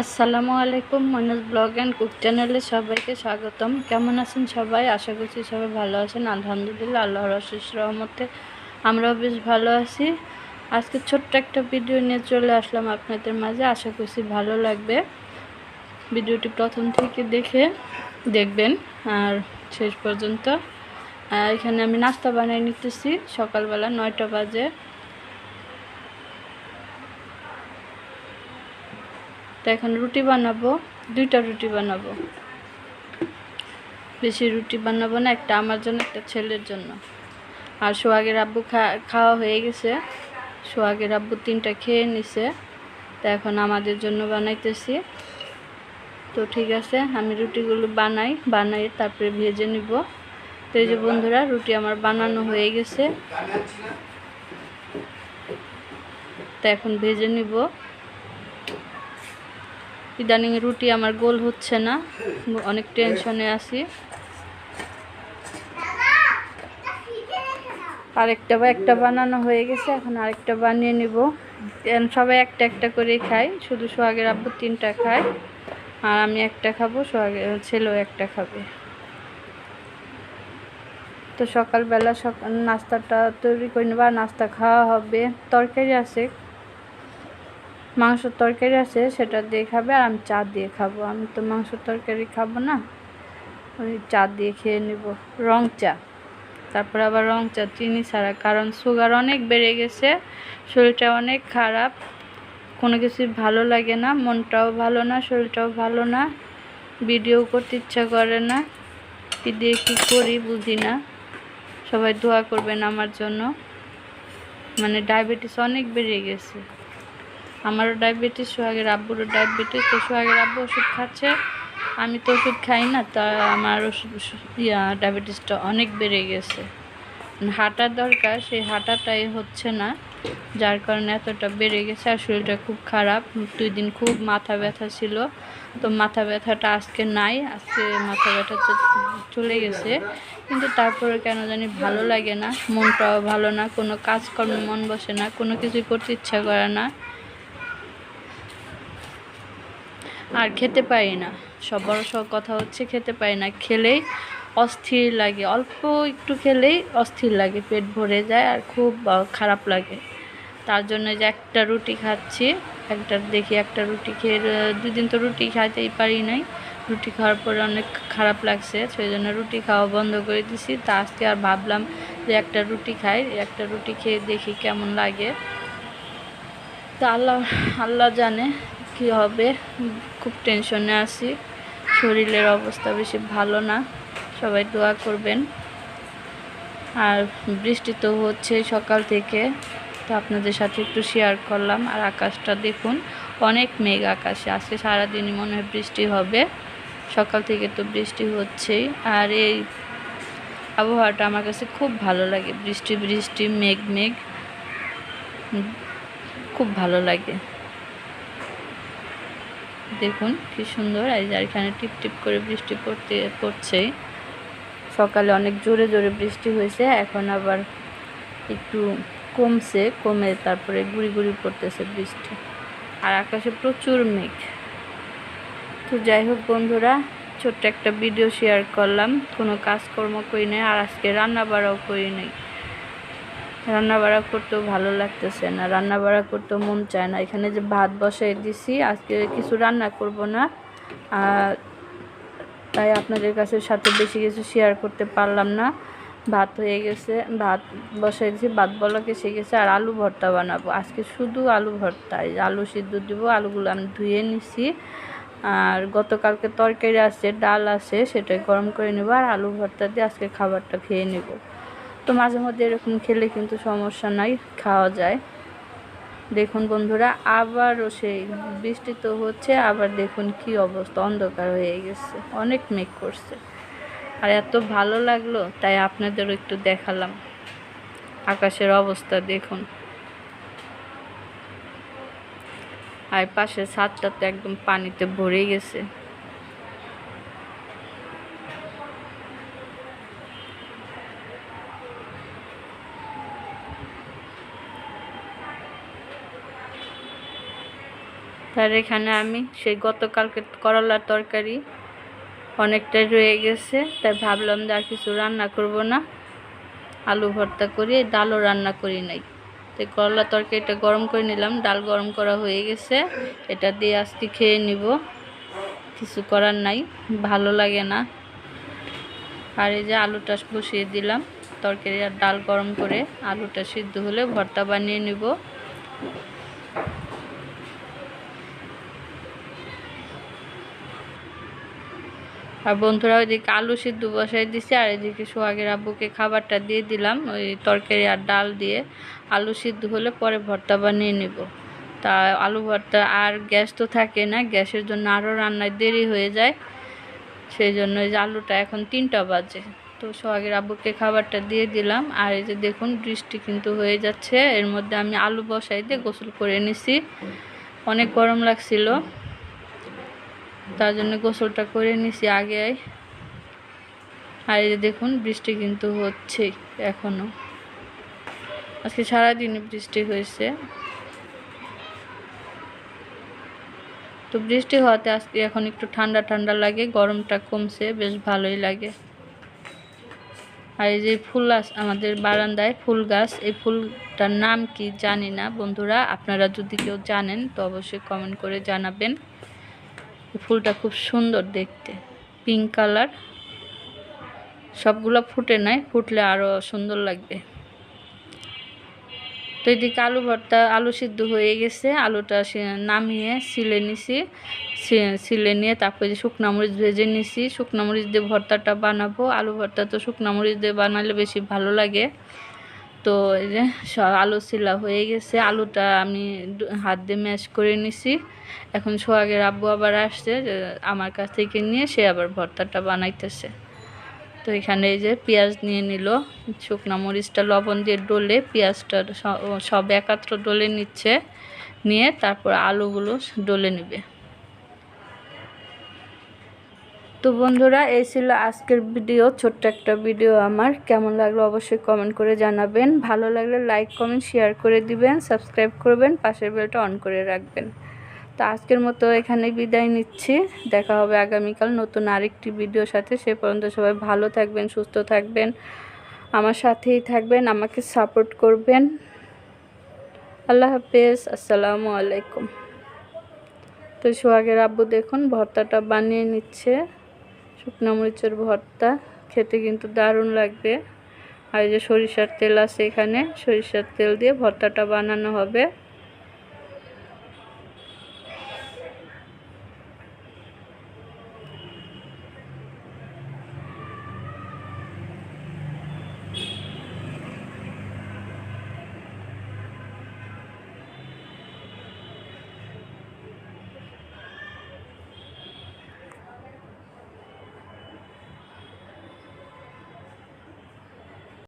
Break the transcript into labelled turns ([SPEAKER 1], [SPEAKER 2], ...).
[SPEAKER 1] আসসালামু আলাইকুম, Manoj blog and cook চ্যানেলে সবাইকে স্বাগতম। কেমন আছেন সবাই? আশা করছি সবাই ভালো আছেন। আলহামদুলিল্লাহ, আল্লাহর অশেষ রহমতে আমরাও বেশ ভালো আছি। আজকে ছোট্ট একটা ভিডিও নিয়ে চলে আসলাম আপনাদের মাঝে। আশা করছি ভালো লাগবে। ভিডিওটি প্রথম থেকে দেখে দেখবেন আর শেষ পর্যন্ত। এখানে আমি নাস্তা বানিয়ে নিতেছি। সকালবেলা নয়টা বাজে। তো এখন রুটি বানাবো, দুইটা রুটি বানাবো। বেশি রুটি বানাবো না, একটা আমার জন্য, একটা ছেলের জন্য। আর সোহাগের আব্বু খাওয়া হয়ে গেছে। সোহাগের আব্বু তিনটা খেয়ে নিছে। তো এখন আমাদের জন্য বানাইতেছি। তো ঠিক আছে, আমি রুটিগুলো বানাই বানাই, তারপরে ভেজে নিব। তো এই যে বন্ধুরা, রুটি আমার বানানো হয়ে গেছে। তো এখন ভেজে নিব। ইদানিং রুটি আমার গোল হচ্ছে না, অনেক টেনশনে আছি। আরেকটা বা একটা বানানো হয়ে গেছে, এখন আরেকটা বানিয়ে নিব। সবাই একটা একটা করে খাই শুধু সোহাগের আব্বু তিনটা খায়, আর আমি একটা খাব, সোহাগের ছেলেও একটা খাবে। তো সকালবেলা সকাল নাস্তাটা তৈরি করে নেব, আর নাস্তা খাওয়া হবে। তরকারি আছে মাংসর তরকারি আছে, সেটা দিয়ে খাবে আর আমি চা দিয়ে খাব। আমি তো মাংসর তরকারি খাব না ওই চা দিয়ে খেয়ে নেব। রং চা। তারপর আবার রং চা, চিনি ছাড়া। কারণ সুগার অনেক বেড়ে গেছে, শরীরটা অনেক খারাপ, কোনো কিছুই ভালো লাগে না, মনটাও ভালো না, শরীরটাও ভালো না, ভিডিও করতে ইচ্ছা করে না, কী দিয়ে কী করি বুঝি না। সবাই দোয়া করবেন আমার জন্য। মানে ডায়াবেটিস অনেক বেড়ে গেছে। আমারও ডায়াবেটিস, সোহাগের আব্বুরও ডায়াবেটিস, তো সোহাগের আব্বু ওষুধ খাচ্ছে। আমি তো ওষুধ খাই না, তা আমার ওষুধ, ইয়া, ডায়াবেটিসটা অনেক বেড়ে গেছে। হাঁটার দরকার, সেই হাঁটাটাই হচ্ছে না, যার কারণে এতটা বেড়ে গেছে আর শরীরটা খুব খারাপ। দুই দিন খুব মাথা ব্যথা ছিল, তো মাথা ব্যথাটা আজকে নাই, আজকে মাথা ব্যথা চলে গেছে। কিন্তু তারপরে কেন জানি ভালো লাগে না, মনটাও ভালো না, কোনো কাজকর্ম মন বসে না, কোনো কিছু করতে ইচ্ছা করে না। আর খেতে পারি না। সব বড় সব কথা হচ্ছে খেতে পারি না। খেলেই অস্থির লাগে। অল্প একটু খেলেই অস্থির লাগে। পেট ভরে যায় আর খুব খারাপ লাগে। তার জন্য যে একটা রুটি খাচ্ছি, একটা দেখি একটা রুটি খেয়ে দুদিন তো রুটি খাইতেই পারি নাই। রুটি খাওয়ার পরে অনেক খারাপ লাগছে সেই জন্য রুটি খাওয়া বন্ধ করে দিছি। তা আজকে আর ভাবলাম যে একটা রুটি খাই, একটা রুটি খেয়ে দেখি কেমন লাগে। তা আল্লাহ আল্লাহ জানে কি হবে? খুব টেনশনে আছি। শরীরের অবস্থা বেশি ভালো না। সবাই দোয়া করবেন। আর বৃষ্টি তো হচ্ছে সকাল থেকে। তো আপনাদের সাথে একটু শেয়ার করলাম। আর আকাশটা দেখুন, অনেক মেঘ আকাশে। আজকে সারাদিনই মনে হয় বৃষ্টি হবে। সকাল থেকে তো বৃষ্টি হচ্ছেই। আর এই আবহাওয়াটা আমার কাছে খুব ভালো লাগে। বৃষ্টি বৃষ্টি, মেঘ মেঘ। খুব ভালো লাগে। দেখুন, কি সুন্দর। যে এখানে টিপ টিপ করে বৃষ্টি পড়তে, পড়ছে। সকালে অনেক জোরে জোরে বৃষ্টি হয়েছে, এখন আবার একটু কমছে, কমে তারপরে গুড়ি গুড়ি পড়তেছে বৃষ্টি। আর আকাশে প্রচুর মেঘ। তো যাই হোক বন্ধুরা, ছোট্ট একটা ভিডিও শেয়ার করলাম। কোনো কাজকর্ম করি নাই, আর আজকে রান্না বাড়াও করি নাই। রান্না বাড়া করতেও ভালো লাগতেছে না রান্না বাড়া করতেও মন চায় না। এখানে যে ভাত বসাই দিছি, আজকে কিছু রান্না করব না। তাই আপনাদের কাছে সাথে বেশি কিছু শেয়ার করতে পারলাম না। ভাত হয়ে গেছে, ভাত বসাই দিয়েছি ভাত বলাকে এসে গেছে, আর আলু ভর্তা বানাবো। আজকে শুধু আলু ভর্তা আলু সিদ্ধ দিব, আলুগুলো আমি ধুয়ে নিছি। আর গতকালকে তরকারি আছে, ডাল আছে, সেটাই গরম করে নেব, আর আলু ভর্তা দিয়ে আজকে খাবারটা খেয়ে নেব। তো মাঝে মধ্যে এরকম খেলে কিন্তু সমস্যা নাই, খাওয়া যায়। দেখুন বন্ধুরা, আবারও সেই বৃষ্টি তো হচ্ছে, আবার দেখুন কি অবস্থা, অন্ধকার হয়ে গেছে, অনেক মেঘ করছে। আর এত ভালো লাগল, তাই আপনাদেরও একটু দেখালাম। আকাশের অবস্থা দেখুন। আর পাশের ছাদটা তো একদম পানিতে ভরে গেছে। তার এখানে আমি সেই গতকালকে করলার তরকারি অনেকটাই রয়ে গেছে, তাই ভাবলাম যে আর কিছু রান্না করব না। আলু ভর্তা করি, ডালও রান্না করি নাই। তো করলা তরকারিটা গরম করে নিলাম, ডাল গরম করা হয়ে গেছে। এটা দিয়ে আজকে খেয়ে নিব। কিছু করার নাই, ভালো লাগে না। আর এই যে আলুটা বসিয়ে দিলাম, তরকারি আর ডাল গরম করে আলুটা সিদ্ধ হলে ভর্তা বানিয়ে নিব। আর বন্ধুরা ওইদিকে আলু সিদ্ধ বসাই দিছি, আর এদিকে সোহাগের আব্বুকে খাবারটা দিয়ে দিলাম, ওই তরকারি আর ডাল দিয়ে। আলু সিদ্ধ হলে পরে ভর্তা বানিয়ে নিব। তা আলু ভর্তা আর গ্যাস তো থাকে না, গ্যাসের জন্য আরও রান্নায় দেরি হয়ে যায়। সেই জন্য এই যে আলুটা এখন তিনটা বাজে। তো সোহাগের আব্বুকে খাবারটা দিয়ে দিলাম, আর এই যে দেখুন বৃষ্টি কিন্তু হয়ে যাচ্ছে। এর মধ্যে আমি আলু বসাই দিয়ে গোসল করে নিছি। অনেক গরম লাগছিল। তার জন্য গোসলটা করে নিছি আগে আর এই যে দেখুন, বৃষ্টি কিন্তু হচ্ছে এখনও। আজকে সারাদিন বৃষ্টি হয়েছে। তো বৃষ্টি হওয়াতে আজকে এখন একটু ঠান্ডা ঠান্ডা লাগে, গরমটা কমছে, বেশ ভালোই লাগে। আর এই যে ফুল আমাদের বারান্দায় ফুল গাছ, এই ফুলটার নাম কি জানি না। বন্ধুরা, আপনারা যদি কেউ জানেন, তো অবশ্যই কমেন্ট করে জানাবেন। ফুলটা খুব সুন্দর দেখতে। পিঙ্ক কালার সবগুলো ফুটে নাই, ফুটলে আরও সুন্দর লাগবে। তো এদিকে আলু ভর্তা, আলু সিদ্ধ হয়ে গেছে। আলুটা নামিয়ে, সিলে নিছি। সিলে নিয়ে তারপরে যে শুকনা মরিচ ভেজে নিছি। শুকনা মরিচ দিয়ে ভর্তাটা বানাবো। আলু ভর্তা তো শুকনা মরিচ দিয়ে বানালে বেশি ভালো লাগে। তো আলু শিলা হয়ে গেছে। আলুটা আমি হাত দিয়ে ম্যাশ করে নিছি। এখন সোহাগের আব্বু আবার আসছে আমার কাছ থেকে নিয়ে সে আবার ভর্তাটা বানাইতেছে। তো এখানে এই যে পেঁয়াজ নিয়ে নিল, শুকনো মরিচটা, লবণ দিয়ে ডলে পেঁয়াজটা সব একাত্র ডলে নিচ্ছে। নিয়ে তারপর আলুগুলো ডলে নেবে। তো বন্ধুরা, এই ছিল আজকের ভিডিও, ছোট্ট একটা ভিডিও আমার। কেমন লাগল অবশ্যই কমেন্ট করে জানাবেন। ভালো লাগলে লাইক কমেন্ট শেয়ার করে দিবেন সাবস্ক্রাইব করবেন, পাশের বেলটা অন করে রাখবেন। তো আজকের মতো এখানে বিদায় নিচ্ছি। দেখা হবে আগামীকাল নতুন আরেকটি ভিডিওর সাথে। সে পর্যন্ত সবাই ভালো থাকবেন, সুস্থ থাকবেন। আমার সাথেই থাকবেন, আমাকে সাপোর্ট করবেন। আল্লাহ হাফেজ, আসসালামু আলাইকুম। তো সোহাগের আব্বু দেখুন, ভর্তাটা বানিয়ে নিচ্ছে। শুকনো মরিচের ভর্তা, খেতে কিন্তু দারুণ লাগবে। আর এই যে সরিষার তেল আছে এখানে, সরিষার তেল দিয়ে ভর্তাটা বানানো হবে।